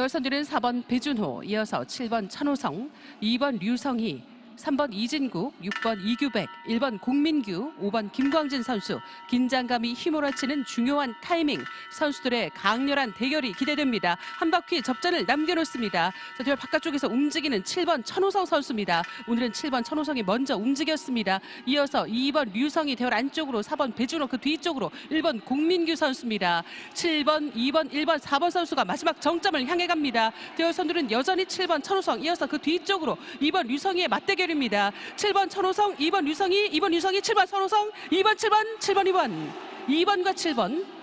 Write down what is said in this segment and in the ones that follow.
여선들은 4번 배준호, 이어서 7번 천호성, 2번 류성희, 3번 이진국, 6번 이규백, 1번 공민규, 5번 김광진 선수. 긴장감이 휘몰아치는 중요한 타이밍. 선수들의 강렬한 대결이 기대됩니다. 한 바퀴 접전을 남겨놓습니다. 자, 대열 바깥쪽에서 움직이는 7번 천호성 선수입니다. 오늘은 7번 천호성이 먼저 움직였습니다. 이어서 2번 류성이 대열 안쪽으로 4번 배준호 그 뒤쪽으로 1번 공민규 선수입니다. 7번, 2번, 1번, 4번 선수가 마지막 정점을 향해 갑니다. 대열 선두는 여전히 7번 천호성 이어서 그 뒤쪽으로 2번 류성이의 맞대결 입니다. 7번 천호성, 2번 류성이, 2번 류성이, 7번 천호성, 2번, 7번, 7번, 2번. 2번과 7번.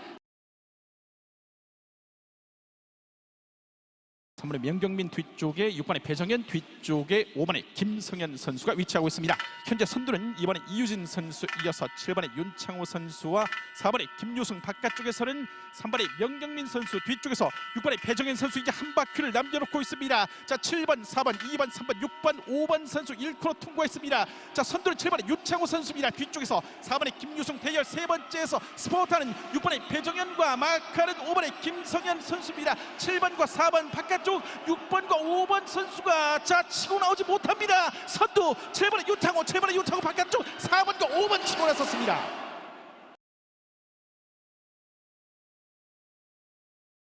3번의 명경민 뒤쪽에 6번의 배정현 뒤쪽에 5번의 김성현 선수가 위치하고 있습니다. 현재 선두는 2번의 이유진 선수 이어서 7번의 윤창호 선수와 4번의 김유승 바깥쪽에서는 3번의 명경민 선수 뒤쪽에서 6번의 배정현 선수 이제 한 바퀴를 남겨놓고 있습니다. 자 7번, 4번, 2번, 3번, 6번, 5번 선수 1코너 통과했습니다. 자 선두는 7번의 윤창호 선수입니다. 뒤쪽에서 4번의 김유승 대결 세 번째에서 스포트하는 6번의 배정현과 마카는 5번의 김성현 선수입니다. 7번과 4번 바깥 쪽 6번과 5번 선수가 자 치고 나오지 못합니다. 선두 7번의 유창호 7번의 유창호 바깥쪽 4번과 5번 치고 나섰습니다.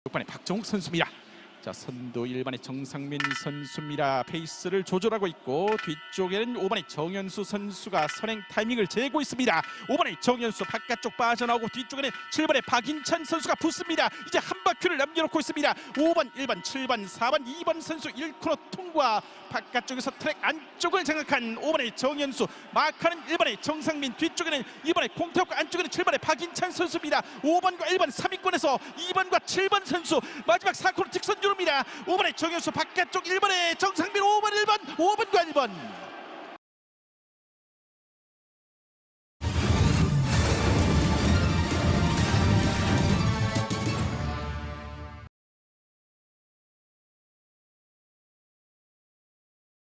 6번의 박정욱 선수입니다. 자 선두 1번의 정상민 선수입니다. 페이스를 조절하고 있고 뒤쪽에는 5번의 정현수 선수가 선행 타이밍을 재고 있습니다. 5번의 정현수 바깥쪽 빠져나오고 뒤쪽에는 7번의 박인찬 선수가 붙습니다. 이제 한 바퀴를 남겨놓고 있습니다. 5번, 1번, 7번, 4번, 2번 선수 1코너 통과 바깥쪽에서 트랙 안쪽을 장악한 5번의 정현수 마카는 1번의 정상민 뒤쪽에는 2번의 공태혁과 안쪽에는 7번의 박인찬 선수입니다. 5번과 1번 3위권에서 2번과 7번 선수 마지막 4코너 직선 주릅니다. 5번의 정현수 바깥쪽 1번의 정상민 5번 1번 5번과 1번